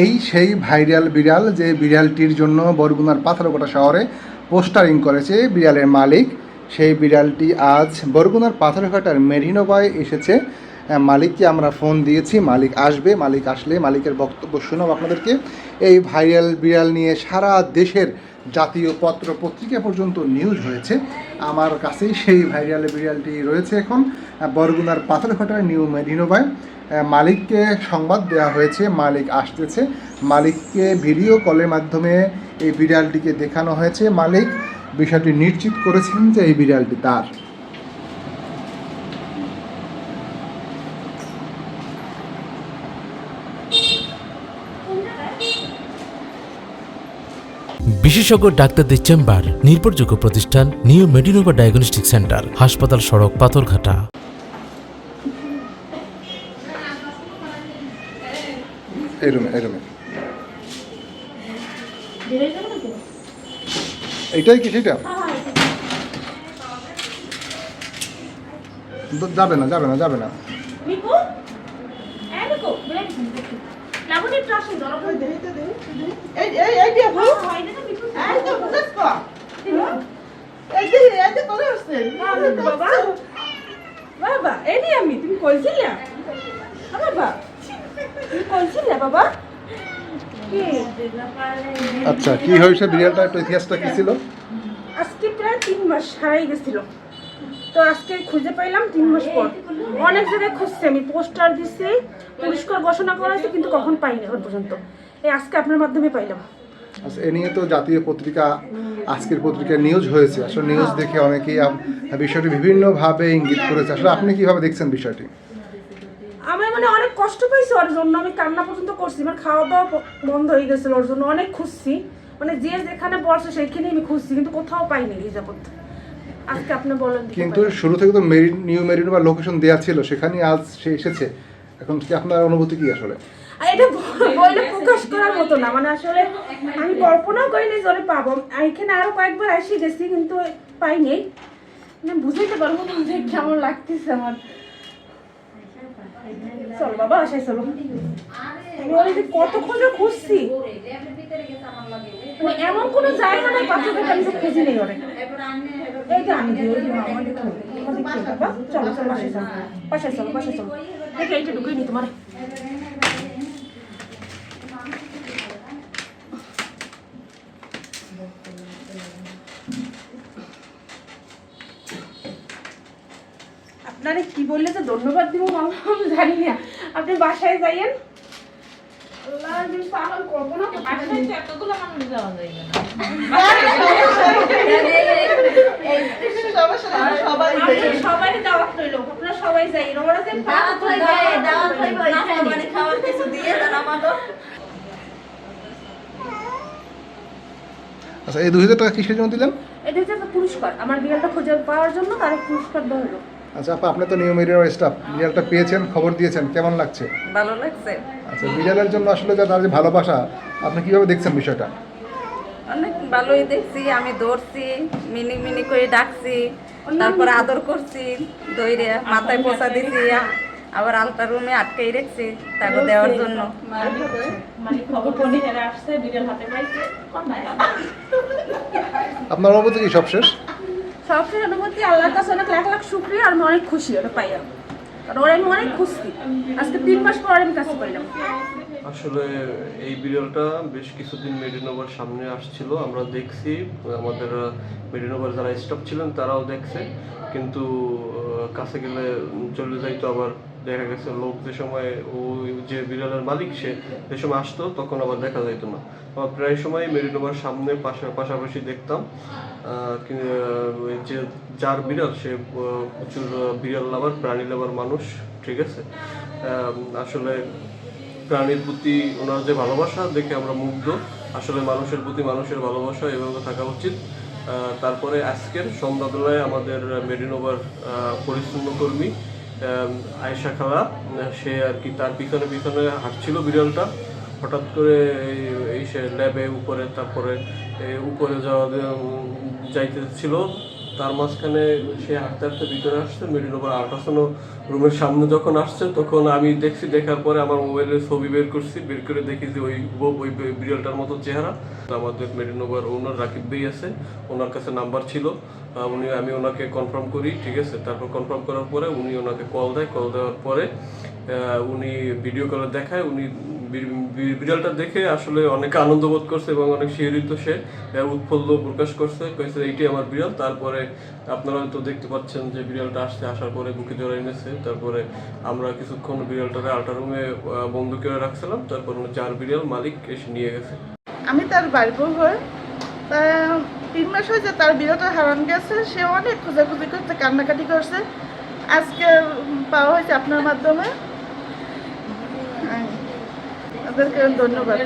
এই সেই ভাইরাল বিড়াল যে বিড়ালটির জন্য বরগুনার পাথরকোটা শহরে পোস্টারিং করেছে বিড়ালের মালিক। সেই বিড়ালটি আজ বরগুনার পাথরঘাটার মেরিনোবায় এসেছে। মালিককে আমরা ফোন দিয়েছি, মালিক আসবে, মালিক আসলে মালিকের বক্তব্য শুনব আপনাদেরকে। এই ভাইরাল বিড়াল নিয়ে সারা দেশের জাতীয় পত্র পত্রিকা পর্যন্ত নিউজ হয়েছে। আমার কাছেই সেই ভাইরাল বিড়ালটি রয়েছে এখন। বরগুনার পাথরঘাটার নিউ আহ, মালিককে সংবাদ দেওয়া হয়েছে মালিক আসতেছে। মালিককে ভিডিও কলের মাধ্যমে এই বিড়ালটিকে দেখানো হয়েছে। মালিক বিষয়টি নিশ্চিত করেছেন যে এই বিড়ালটি তার। বিশেষজ্ঞ ডাক্তারদের চেম্বার নির্ভরযোগ্য প্রতিষ্ঠান নিউ মেডিনোভা ডায়াগনস্টিক সেন্টার হাসপাতাল সড়ক পাথরঘাটা। এইটাই কি সেটা? যাবে না যাবে না যাবে না। এই এই এই দিয়ে ভুল হয় না তো মিকু এই তো বুঝছ কো এই যে এই যে করে আসছে বাবা বাবা। এই নি আমি তুমি কইছিলে? বাবা তুমি কইছিলে বাবা? আচ্ছা কি হয়েছে? বিড়ালটা একটু ইতিহাসটা কি ছিল? আজকে প্রায় তিন মাস হারাই গেছিল। তো আজকে খুঁজে পাইলাম তিন মাস পর। অনেক জায়গায় খুঁজছি আমি পোস্টার দিছি পুরস্কার ঘোষণা করা হয়েছে কিন্তু কখন পাইনি এখন পর্যন্ত। এই আজকে আপনার মাধ্যমে পাইলাম। আচ্ছা এ নিয়ে তো জাতীয় পত্রিকা আজকের পত্রিকায় নিউজ হয়েছে। আসলে নিউজ দেখে অনেকেই বিষয়টি বিভিন্নভাবে ইঙ্গিত করেছে। আসলে আপনি কীভাবে দেখছেন বিষয়টি? আমি মানে অনেক কষ্ট পাইছি ওর জন্য। আমি কান্না পর্যন্ত করছি। আমার খাওয়া দাওয়া বন্ধ হয়ে গেছিল ওর জন্য। অনেক খুঁজছি। মানে যে যেখানে বসে সেইখানে আমি খুঁজছি কিন্তু কোথাও পাইনি এই যাবত কিন্তু শুরু থেকে তো মেরি নিউ মেরিনো বা লোকেশন দেওয়া ছিল সেখানে আজ সে এসেছে। এখন কি আপনার অনুভূতি কি আসলে? আর এটা বইলে প্রকাশ করার মতো না। মানে আসলে আমি কল্পনাও করিনি যে ওরে পাবো। এখানে আরও কয়েকবার এসে গেছি কিন্তু পাইনি। মানে বুঝাইতে পারব না যে কেমন লাগতেছে আমার। চল বাবা আসাই চলো। আমি ওরে কতক্ষণ খুঁজছি। মানে এমন কোনো জায়গা নাই আমি নেই ওরে। এই আমি দিই চলো চলো চলো চলো চলো। দেখে, এইটা ঢুকিয়ে নি তোমার। আপনারে কি বললে তো ধন্যবাদ দিব মামা আমি জানি না। আপনি বাসায় যাইয়েন। সবাই আপনি দাওয়াত রইল আপনারা সবাই যাই ওরা যে দাওয়াত হইবে, দাওয়াত হইবে, খাওয়ার কিছু দিয়ে দেন আমাদের। আচ্ছা এই দুই হাজার টাকা কিসের জন্য দিলেন? এটা হচ্ছে একটা পুরস্কার। আমার বিড়ালটা খুঁজে পাওয়ার জন্য তার পুরস্কার দেওয়া হলো আচ্ছা আপা আপনি তো নিউ মেরিনো স্টাফ বিড়ালটা পেয়েছেন খবর দিয়েছেন কেমন লাগছে? ভালো লাগছে। আচ্ছা বিড়ালের জন্য আসলে যা তার যে ভালোবাসা আপনি কীভাবে দেখছেন বিষয়টা? অনেক ভালোই দেখছি আমি দৌড়ছি মিনি মিনি করে ডাকছি তারপর আদর করছি দইরে মাথায় পোষা দিছি আবার আলতা রুমে আটকেই রেখছি তাকে দেওয়ার জন্য। আপনার অনুভূতি কি সব শেষ? সবচেয়ে অনুভূতি আল্লাহর কাছে অনেক লাখ লাখ শুক্রিয়া আর আমি অনেক খুশি ওটা পাইয়া। কারণ ওরা আমি অনেক খুশি। আজকে তিন মাস পর আমি কাছে পাইলাম আসলে এই বিড়ালটা বেশ কিছুদিন মেডিনোভার সামনে আসছিল। আমরা দেখছি, আমাদের মেডিনোভার যারা স্টাফ ছিলেন তারাও দেখছে। কিন্তু কাছে গেলে চলে যাইতো আবার দেখা গেছে লোক যে সময় ওই যে বিড়ালের মালিক সে যে সময় আসতো তখন আবার দেখা যাইতো না। আবার প্রায় সময় মেরিনোভার সামনে পাশা- পাশাপাশি দেখতাম। যে যার বিড়াল সে প্রচুর বিড়াল লাভার, প্রাণী লাভার মানুষ, ঠিক আছে? আসলে প্রাণীর প্রতি ওনার যে ভালোবাসা, দেখে আমরা মুগ্ধ। আসলে মানুষের প্রতি মানুষের ভালোবাসা এভাবে থাকা উচিত। তারপরে আজকের সন্ধ্যাবেলায় আমাদের মেডিনোভার পরিচ্ছন্ন কর্মী আয়েশা খালা, সে আর কি তার পিছনে পিছনে হাঁটছিল বিড়ালটা। হঠাৎ করে এই- সে ল্যাবে উপরে, তারপরে উপরে যাওয়া যাইতেছিল। তার মাঝখানে সে হাঁটতে হাঁটতে ভিতরে আসছে মেডিনোভার আল্ট্রাসাউন্ড রুমের সামনে যখন আসছে, তখন আমি দেখছি, দেখার পরে আমার মোবাইলে ছবি বের করছি, বের করে দেখি যে ওই ওই বিড়ালটার মতো চেহারা। আমাদের মেডিনোভার ওনার রাকিব ভাই আছে, ওনার কাছে নাম্বার ছিল। উনি, আমি ওনাকে কনফার্ম করি, ঠিক আছে? তারপর কনফার্ম করার পরে উনি ওনাকে কল দেয়। কল দেওয়ার পরে উনি ভিডিও কলে দেখায়, উনি বিড়ালটা দেখে আসলে অনেক আনন্দ বোধ করছে এবং অনেক শিহরিত সে উৎফুল্ল প্রকাশ করছে, কইছে এইটি আমার বিড়াল। তারপরে আপনারা তো দেখতে পাচ্ছেন যে বিড়ালটা আসছে, আসার পরে বুকে জড়াই এনেছে। তারপরে আমরা কিছুক্ষণ বিড়ালটাকে আল্ট্রা রুমে বন্ধ করে রাখছিলাম। তারপর উনি চার বিড়াল মালিক এসে নিয়ে গেছে। আমি তার বাড়ি বউ হই। তা তিন মাস হয়েছে তার বিয়েটা হারান গেছে। সে অনেক খোঁজাখুঁজি করছে কান্নাকাটি করছে। আজকে পাওয়া হয়েছে আপনার মাধ্যমে। তাদেরকে ধন্যবাদ।